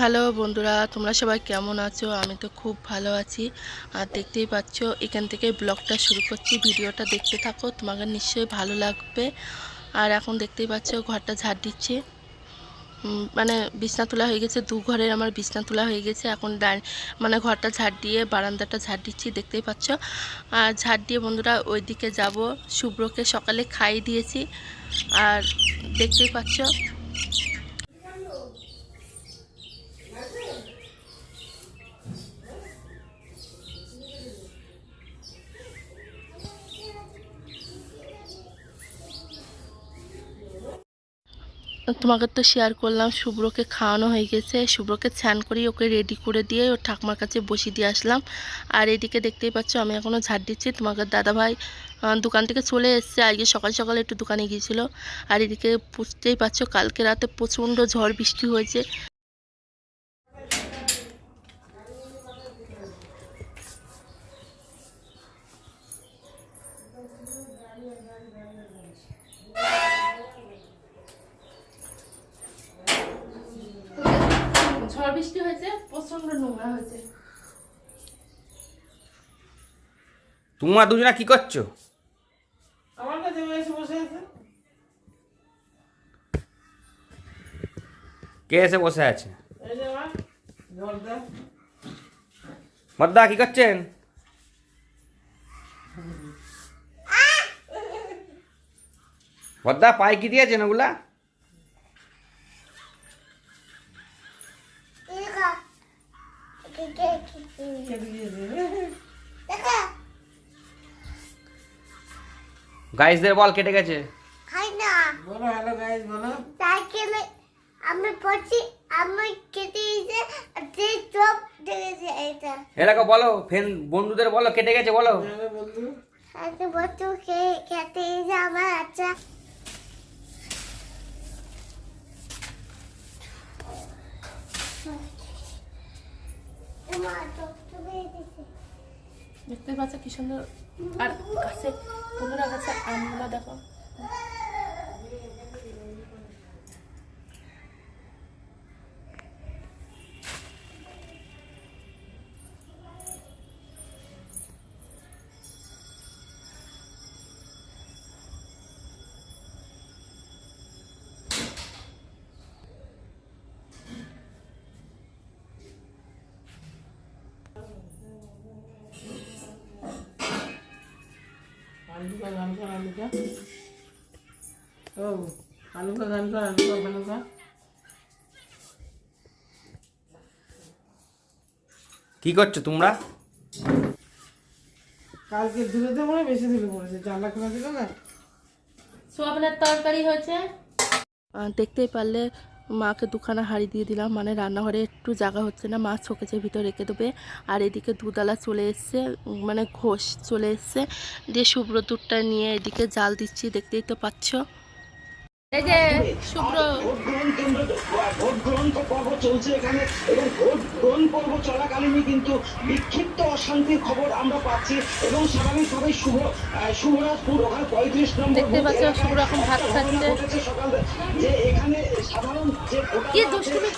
Hello বন্ধুরা, তোমরা সবাই কেমন আছো? আমি তো খুব ভালো আছি। আর দেখতেই পাচ্ছ, এখান থেকে ব্লগটা শুরু করছি। ভিডিওটা দেখতে থাকো, তোমাকে নিশ্চয়ই ভালো লাগবে। আর এখন দেখতেই পাচ্ছ, ঘরটা ঝাড় দিচ্ছি। মানে বিছনা তোলা হয়ে গেছে, দু ঘরের আমার বিছনা তোলা হয়ে গেছে। এখন মানে ঘরটা ঝাড় দিয়ে বারান্দাটা ঝাড় দিচ্ছি, দেখতেই পাচ্ছ। আর ঝাড় দিয়ে বন্ধুরা, ওইদিকে যাব। শুভ্রকে সকালে খাইয়ে দিয়েছি। আর দেখতেই পাচ্ছ তোমাকে তো শেয়ার করলাম, শুভ্রকে খাওয়ানো হয়ে গেছে। শুভ্রকে স্নান করি ওকে রেডি করে দিয়ে ওর ঠাকুমার কাছে বসিয়ে দিয়ে আসলাম। আর এদিকে দেখতেই পাচ্ছ, আমি এখনও ঝাড় দিচ্ছি। তোমাকে দাদাভাই দোকান থেকে চলে এসছে। আজকে সকাল সকাল একটু দোকানে গিয়েছিল। আর এদিকে বুঝতেই পারছ, কালকে রাতে প্রচণ্ড ঝড় বৃষ্টি হয়েছে। বৃষ্টি হয়েছে প্রচণ্ড নোংরা হয়েছে। তোমরা দুজনা কি করছ? আমার কাছে এসে বসে আছে। কে এসে বসে আছে? এই যে আমার জলটা মদ্দা কি করছেন? মদ্দা পায়ে কি দিয়েছেন ওগুলা? গাইসদের বল কেটে গেছে। খাই না বলো হ্যালো গাইজ বলো। সাইকেলে আমি পড়ছি আমি কেটে দিয়েছে যে চোখ দেখেছে এটা এলাকা বলো ফেন বন্ধুদের বলো কেটে গেছে বলো। হ্যালো বন্ধু। আজকে বস্তু খেয়ে খেতে দিয়েছে আমার আচ্ছা মা চোখ চুপে দিয়েছে দেখতে পাচ্ছ কি সুন্দর। আর গাছে পনেরো গাছে আমগুলো দেখো। কি করছ তোমরা? কালকে ধুলে দেবো না বেশি ধুলে পড়েছে জানলা খোলা দিল না। সোয়াবিনের তরকারি হয়েছে? দেখতেই পারলে মাকে দুখানা হাড়ি দিয়ে দিলাম। মানে রান্নাঘরে একটু জায়গা হচ্ছে না, মা শোকেজের ভিতরে রেখে দেবে। আর এদিকে দুধালা চলে এসছে মানে ঘোষ চলে এসছে। দিয়ে শুভ্র দুধটা নিয়ে এদিকে জাল দিচ্ছি, দেখতেই তো পাচ্ছ। এই যে শুভ্র ভোট এখানে এবং চলাকালীনই কিন্তু বিক্ষিপ্ত অশান্তির খবর আমরা পাচ্ছি এবং স্বাভাবিকভাবেই শুভ শুভরাজপুর ওখানে পঁয়ত্রিশ নম্বর দেখতে পাচ্ছ, শুভ্র এখন ভাত খাচ্ছে। যে এখানে সাধারণ যে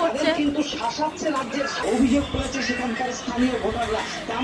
করছে? কিন্তু শাসাচ্ছে রাজ্যের অভিযোগ করেছে সেখানকার স্থানীয় ভোটাররা তা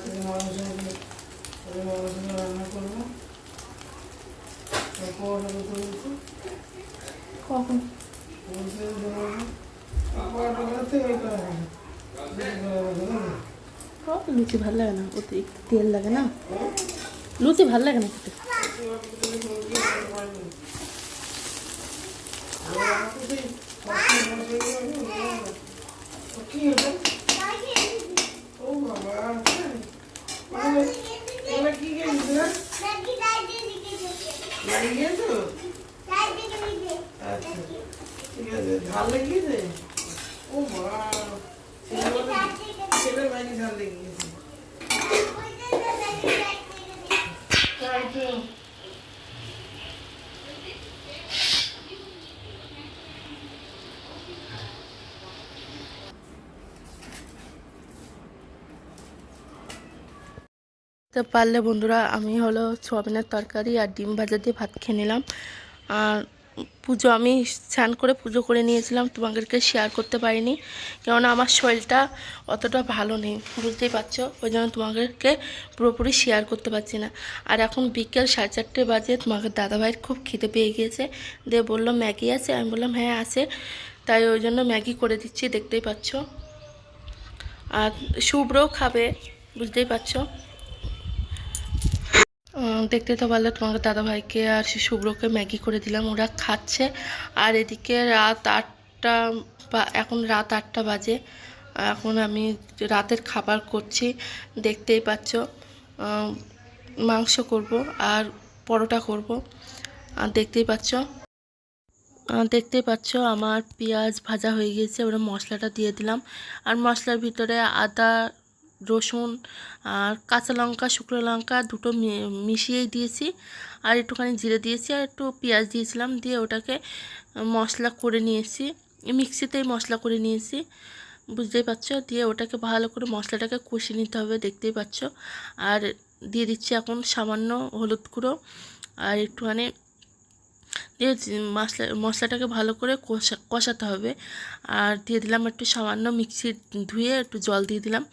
আমরা দেখ- বাচ্চাদের মাংস রান্না করব। কখন? বলছে পরোটা করতে ওই করে লুচি ভালো লাগে না? ওতে তেল লাগে না? লুচি ভালো লাগে না খেতে কি হলো ও বাবা এবার কি গেছে ম্যাগি দাইতে দিকে দিকে বাড়ি গিয়েছো দাইতে দিকে আচ্ছা ঠিক আছে তো পারলে বন্ধুরা, আমি হলো সোয়াবিনের তরকারি আর ডিম ভাজা দিয়ে ভাত খেয়ে নিলাম। আর পুজো, আমি স্নান করে পুজো করে নিয়েছিলাম, তোমাদেরকে শেয়ার করতে পারিনি। কেননা আমার শরীরটা অতটা ভালো নেই, বুঝতেই পারছ? ওই জন্য তোমাদেরকে পুরোপুরি শেয়ার করতে পারছি না। আর এখন বিকেল সাড়ে চারটে বাজে, তোমাদের দাদাভাইয়ের খুব খিদে পেয়ে গিয়েছে। দিয়ে বলল, ম্যাগি আছে? আমি বললাম হ্যাঁ আছে। তাই ওই জন্য ম্যাগি করে দিচ্ছি, দেখতেই পাচ্ছ। আর শুভ্রও খাবে, বুঝতেই পারছ? দেখতে তো পারলে তোমাকে দাদাভাইকে আর সে শুভ্রকে ম্যাগি করে দিলাম, ওরা খাচ্ছে। আর এদিকে রাত আটটা বা, এখন রাত আটটা বাজে। এখন আমি রাতের খাবার করছি, দেখতেই পাচ্ছ মাংস করব আর পরোটা করব। আর দেখতেই পাচ্ছ দেখতেই পাচ্ছ আমার পেঁয়াজ ভাজা হয়ে গিয়েছে, ওরা মশলাটা দিয়ে দিলাম। আর মশলার ভিতরে আদা রসুন আর কাঁচা লঙ্কা, শুকনো লঙ্কা দুটো মিশিয়েই দিয়েছি। আর একটুখানি জিরে দিয়েছি আর একটু পেঁয়াজ দিয়েছিলাম, দিয়ে ওটাকে মশলা করে নিয়েছি। মিক্সিতেই মশলা করে নিয়েছি, বুঝতেই পারছ? দিয়ে ওটাকে ভালো করে মশলাটাকে কষিয়ে নিতে হবে, দেখতেই পাচ্ছ? আর দিয়ে দিচ্ছি এখন সামান্য হলুদ গুঁড়ো আর একটুখানি দিয়ে মশলা, মশলাটাকে ভালো করে কষা, কষাতে হবে। আর দিয়ে দিলাম একটু সামান্য মিক্সি ধুয়ে একটু জল দিয়ে দিলাম।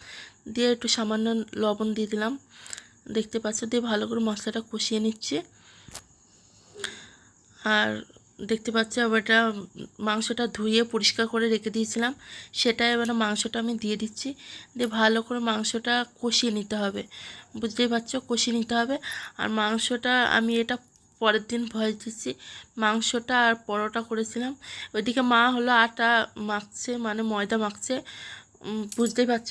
দিয়ে একটু সামান্য লবণ দিয়ে দিলাম। দেখতে পাচ্ছ দিয়ে ভালো করে মশলাটা কষিয়ে নিচ্ছে। আর দেখতে পাচ্ছ এবার এটা মাংসটা ধুয়ে পরিষ্কার করে রেখে দিয়েছিলাম। সেটা এবার মাংসটা আমি দিয়ে দিচ্ছি। দিয়ে ভালো করে মাংসটা কষিয়ে নিতে হবে। বুঝতেই পারছ? কষিয়ে নিতে হবে। আর মাংসটা আমি এটা পরের দিন ভয় দিচ্ছি। মাংসটা আর পরোটা করেছিলাম। ওইদিকে মা হলো আটা মাখছে মানে ময়দা মাখছে। বুঝতেই পারছ?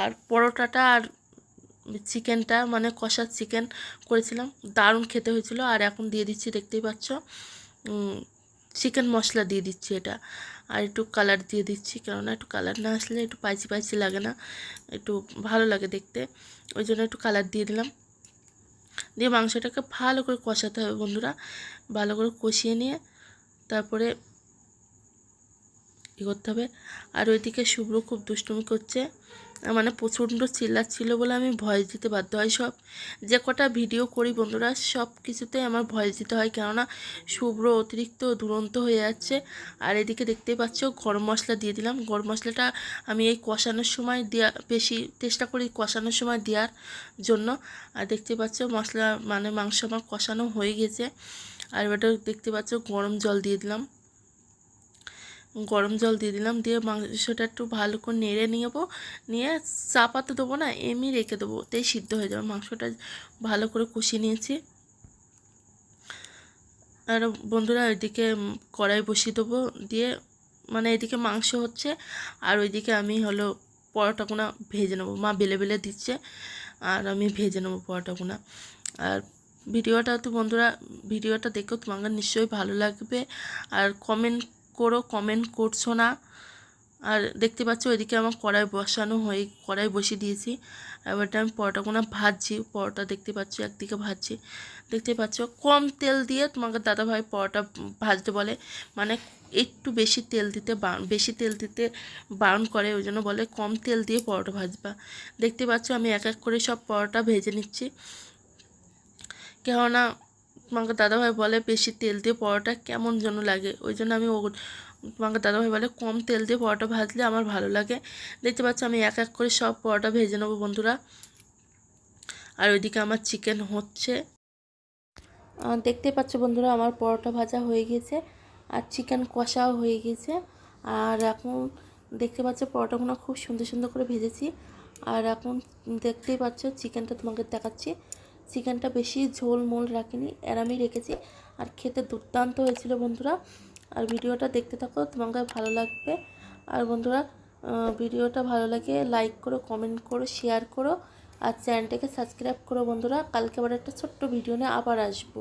আর পরোটাটা আর চিকেনটা মানে কষা চিকেন করেছিলাম। দারুণ খেতে হয়েছিল। আর এখন দিয়ে দিচ্ছি, দেখতেই পাচ্ছ চিকেন মশলা দিয়ে দিচ্ছি এটা। আর একটু কালার দিয়ে দিচ্ছি, কেননা একটু কালার না আসলে একটু পাইচি পাইচি লাগে না, একটু ভালো লাগে দেখতে। ওই জন্য একটু কালার দিয়ে দিলাম। দিয়ে মাংসটাকে ভালো করে কষাতে হবে বন্ধুরা, ভালো করে কষিয়ে নিয়ে তারপরে ই করতে হবে। আর ওইদিকে শুভ্র খুব দুষ্টুমি করছে। মানে প্রচণ্ড চিল্লাচ্ছিল বলে আমি ভয়েস দিতে বাধ্য হয় সব। যে কটা ভিডিও করি বন্ধুরা, সব কিছুতেই আমার ভয়েস দিতে হয়। কেননা শুভ্র অতিরিক্ত দুরন্ত হয়ে যাচ্ছে। আর এদিকে দেখতেই পাচ্ছ, গরম মশলা দিয়ে দিলাম। গরম মশলাটা আমি এই কষানোর সময় দেওয়া বেশি চেষ্টা করি কষানোর সময় দেওয়ার জন্য। আর দেখতে পাচ্ছ, মশলা মানে মাংস আমার কষানো হয়ে গেছে। আর এবারটা দেখতে পাচ্ছ, গরম জল দিয়ে দিলাম। গরম জল দিয়ে দিলাম, দিয়ে মাংসটা একটু ভালো করে নেড়ে নেব নিয়ে চাপাতে দেবো না, এমনি রেখে দেবো। তাই সিদ্ধ হয়ে যাবে। মাংসটা ভালো করে কষিয়ে নিয়েছি। আর বন্ধুরা ওইদিকে কড়াই বসিয়ে দেবো দিয়ে মানে এদিকে মাংস হচ্ছে, আর ওইদিকে আমি হলো পরোটাগুনা ভেজে নেব। মা বেলে বেলে দিচ্ছে, আর আমি ভেজে নেব পরোটাগুনা। আর ভিডিওটা তো বন্ধুরা, ভিডিওটা দেখো তোমাদের নিশ্চয়ই ভালো লাগবে। আর কমেন্ট করো কমেন্ট করছ না। আর দেখতে পাচ্ছ ওইদিকে আমার কড়াই বসানো হয়ে, কড়াই বসিয়ে দিয়েছি। এবারটা আমি পরোটাগুনা ভাজছি, পরোটা দেখতে পাচ্ছ একদিকে ভাজছি। দেখতে পাচ্ছ কম তেল দিয়ে তোমাকে দাদাভাই পরোটা ভাজতে বলে। মানে একটু বেশি তেল দিতে বেশি তেল দিতে বারণ করে, ওই জন্য বলে কম তেল দিয়ে পরোটা ভাজবা। দেখতে পাচ্ছ আমি এক এক করে সব পরোটা ভেজে নিচ্ছি। কেননা তোমাকে দাদাভাই বলে বেশি তেল দিয়ে পরোটা কেমন যেন লাগে? ওই জন্য আমি ও তোমাকে দাদাভাই বলে কম তেল দিয়ে পরোটা ভাজলে আমার ভালো লাগে। দেখতে পাচ্ছ আমি এক এক করে সব পরোটা ভেজে নেব বন্ধুরা। আর ওইদিকে আমার চিকেন হচ্ছে। আহ, দেখতেই পাচ্ছ বন্ধুরা আমার পরোটা ভাজা হয়ে গেছে আর চিকেন কষাও হয়ে গেছে। আর এখন দেখতে পাচ্ছ পরোটাগুলো খুব সুন্দর সুন্দর করে ভেজেছি। আর এখন দেখতেই পাচ্ছ চিকেনটা তোমাকে দেখাচ্ছি। চিকেনটা বেশি ঝোল মোল রাখিনি, এরামই রেখেছি। আর খেতে দুর্দান্ত হয়েছিল বন্ধুরা। আর ভিডিওটা দেখতে থাকো তোমাকে ভালো লাগবে। আর বন্ধুরা ভিডিওটা ভালো লাগে লাইক করো কমেন্ট করো শেয়ার করো। আর চ্যানেলটাকে সাবস্ক্রাইব করো বন্ধুরা। কালকে আবার একটা ছোট্ট ভিডিও নিয়ে আবার আসব।